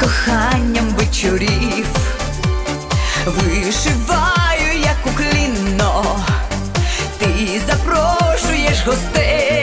коханням вечорів, вишиваю, як уклінно, ти запрошуєш гостей.